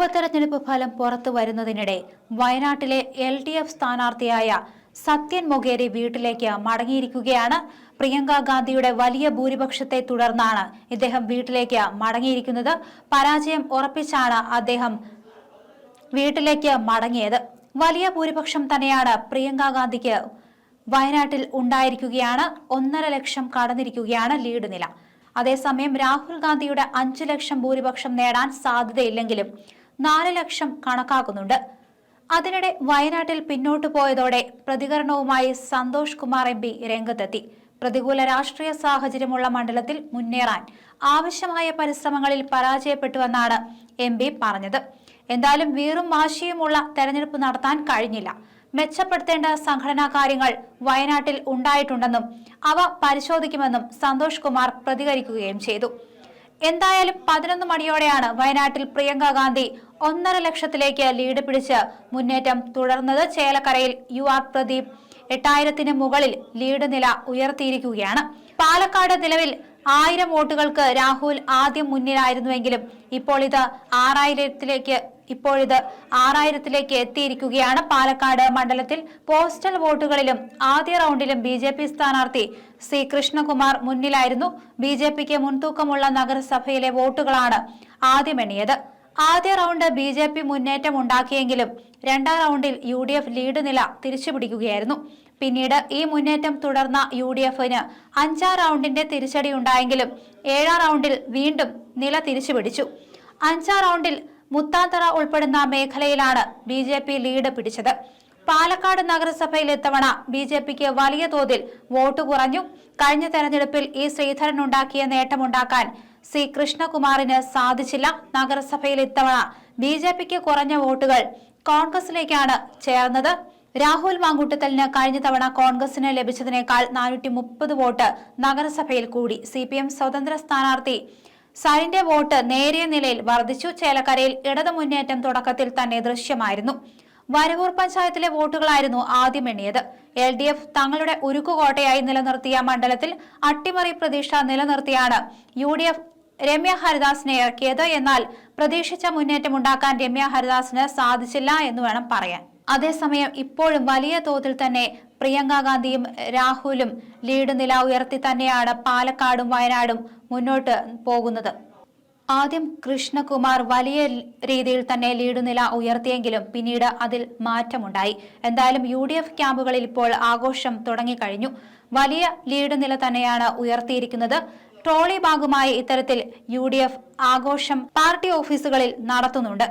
ഉപതെരഞ്ഞെടുപ്പ് ഫലം പുറത്തു വരുന്നതിനിടെ വയനാട്ടിലെ എൽ ഡി എഫ് സ്ഥാനാർത്ഥിയായ സത്യൻ മൊഗേരി വീട്ടിലേക്ക് മടങ്ങിയിരിക്കുകയാണ്. പ്രിയങ്ക ഗാന്ധിയുടെ വലിയ ഭൂരിപക്ഷത്തെ തുടർന്നാണ് ഇദ്ദേഹം വീട്ടിലേക്ക് മടങ്ങിയിരിക്കുന്നത്. പരാജയം ഉറപ്പിച്ചാണ് അദ്ദേഹം വീട്ടിലേക്ക് മടങ്ങിയത്. വലിയ ഭൂരിപക്ഷം തന്നെയാണ് പ്രിയങ്ക ഗാന്ധിക്ക് വയനാട്ടിൽ ഉണ്ടായിരിക്കുകയാണ്. ഒന്നര ലക്ഷം കടന്നിരിക്കുകയാണ് ലീഡ് നില. അതേസമയം രാഹുൽ ഗാന്ധിയുടെ അഞ്ചു ലക്ഷം ഭൂരിപക്ഷം നേടാൻ സാധ്യതയില്ലെങ്കിലും നാല് ലക്ഷം കണക്കാക്കുന്നുണ്ട്. അതിനിടെ വയനാട്ടിൽ പിന്നോട്ടു പോയതോടെ പ്രതികരണവുമായി സന്തോഷ് കുമാർ എം പി രംഗത്തെത്തി. പ്രതികൂല രാഷ്ട്രീയ സാഹചര്യമുള്ള മണ്ഡലത്തിൽ മുന്നേറാൻ ആവശ്യമായ പരിശ്രമങ്ങളിൽ പരാജയപ്പെട്ടുവെന്നാണ് എം പി പറഞ്ഞത്. എന്തായാലും വീറും വാശിയുമുള്ള തെരഞ്ഞെടുപ്പ് നടത്താൻ കഴിഞ്ഞില്ല. മെച്ചപ്പെടുത്തേണ്ട സംഘടനാ കാര്യങ്ങൾ വയനാട്ടിൽ ഉണ്ടായിട്ടുണ്ടെന്നും അവ പരിശോധിക്കുമെന്നും സന്തോഷ് കുമാർ പ്രതികരിക്കുകയും ചെയ്തു. എന്തായാലും പതിനൊന്ന് മണിയോടെയാണ് വയനാട്ടിൽ പ്രിയങ്ക ഗാന്ധി ഒന്നര ലക്ഷത്തിലേക്ക് ലീഡ് പിടിച്ച് മുന്നേറ്റം തുടർന്നത് ചേലക്കരയിൽ യു ആർ പ്രദീപ്. എട്ടായിരത്തിന് മുകളിൽ ലീഡ് നില ഉയർത്തിയിരിക്കുകയാണ്. പാലക്കാട് നിലവിൽ ആയിരം വോട്ടുകൾക്ക് രാഹുൽ ആദ്യം മുന്നിലായിരുന്നുവെങ്കിലും ഇപ്പോൾ ഇത് ആറായിരത്തിലേക്ക് ഇപ്പോഴിത് ആറായിരത്തിലേക്ക് എത്തിയിരിക്കുകയാണ്. പാലക്കാട് മണ്ഡലത്തിൽ പോസ്റ്റൽ വോട്ടുകളിലും ആദ്യ റൗണ്ടിലും ബി ജെ പി സ്ഥാനാർത്ഥി സി കൃഷ്ണകുമാർ മുന്നിലായിരുന്നു. ബി ജെ പിക്ക് മുൻതൂക്കമുള്ള നഗരസഭയിലെ വോട്ടുകളാണ് ആദ്യം എണ്ണിയത് ആദ്യ റൗണ്ട് ബി ജെ പി മുന്നേറ്റം ഉണ്ടാക്കിയെങ്കിലും രണ്ടാം റൗണ്ടിൽ യു ഡി എഫ് ലീഡ് നില തിരിച്ചുപിടിക്കുകയായിരുന്നു. പിന്നീട് ഈ മുന്നേറ്റം തുടർന്ന യു ഡി എഫിന് അഞ്ചാം റൗണ്ടിന്റെ തിരിച്ചടി ഉണ്ടായെങ്കിലും ഏഴാം റൗണ്ടിൽ വീണ്ടും നില തിരിച്ചുപിടിച്ചു. അഞ്ചാം റൗണ്ടിൽ മുത്താത്തറ ഉൾപ്പെടുന്ന മേഖലയിലാണ് ബി ജെ പി ലീഡ് പിടിച്ചത്. പാലക്കാട് നഗരസഭയിൽ ഇത്തവണ ബി ജെ പിക്ക് വലിയ തോതിൽ വോട്ട് കുറഞ്ഞു. കഴിഞ്ഞ തെരഞ്ഞെടുപ്പിൽ ഈ ശ്രീധരൻ ഉണ്ടാക്കിയ നേട്ടമുണ്ടാക്കാൻ സി കൃഷ്ണകുമാറിന് സാധിച്ചില്ല നഗരസഭയിൽ ഇത്തവണ. ബി ജെ പിക്ക് കുറഞ്ഞ വോട്ടുകൾ കോൺഗ്രസിലേക്കാണ് ചേർന്നത്. രാഹുൽ മാങ്കൂട്ടത്തലിന് കഴിഞ്ഞ തവണ കോൺഗ്രസിന് ലഭിച്ചതിനേക്കാൾ നാനൂറ്റി മുപ്പത് വോട്ട് നഗരസഭയിൽ കൂടി. സി പി എം സ്വതന്ത്ര സ്ഥാനാർത്ഥി സരിന്റെ വോട്ട് നേരിയ നിലയിൽ വർദ്ധിച്ചു. ചേലക്കരയിൽ ഇടതു മുന്നേറ്റം തുടക്കത്തിൽ തന്നെ ദൃശ്യമായിരുന്നു. വരവൂർ പഞ്ചായത്തിലെ വോട്ടുകളായിരുന്നു ആദ്യം എണ്ണിയത്. എൽ ഡി എഫ് തങ്ങളുടെ ഉരുക്കുകോട്ടയായി നിലനിർത്തിയ മണ്ഡലത്തിൽ അട്ടിമറി പ്രതീക്ഷ നിലനിർത്തിയാണ്. യു ഡി എഫ് രമ്യ ഹരിദാസിനെ ഇറക്കിയത്. എന്നാൽ പ്രതീക്ഷിച്ച മുന്നേറ്റം ഉണ്ടാക്കാൻ രമ്യ ഹരിദാസിന് സാധിച്ചില്ല എന്ന് വേണം പറയാൻ. അതേസമയം ഇപ്പോഴും വലിയ തോതിൽ തന്നെ പ്രിയങ്ക ഗാന്ധിയും രാഹുലും ലീഡ് നില ഉയർത്തി തന്നെയാണ് പാലക്കാടും വയനാടും മുന്നോട്ട് പോകുന്നത്. ആദ്യം കൃഷ്ണകുമാർ വലിയ രീതിയിൽ തന്നെ ലീഡ് നില ഉയർത്തിയെങ്കിലും പിന്നീട് അതിൽ മാറ്റമുണ്ടായി. എന്തായാലും യു ഡി എഫ് ക്യാമ്പുകളിൽ ഇപ്പോൾ ആഘോഷം തുടങ്ങിക്കഴിഞ്ഞു. വലിയ ലീഡ് നില തന്നെയാണ് ഉയർത്തിയിരിക്കുന്നത്. ട്രോളി ഭാഗമായി ഇത്തരത്തിൽ യു ആഘോഷം പാർട്ടി ഓഫീസുകളിൽ നടത്തുന്നുണ്ട്.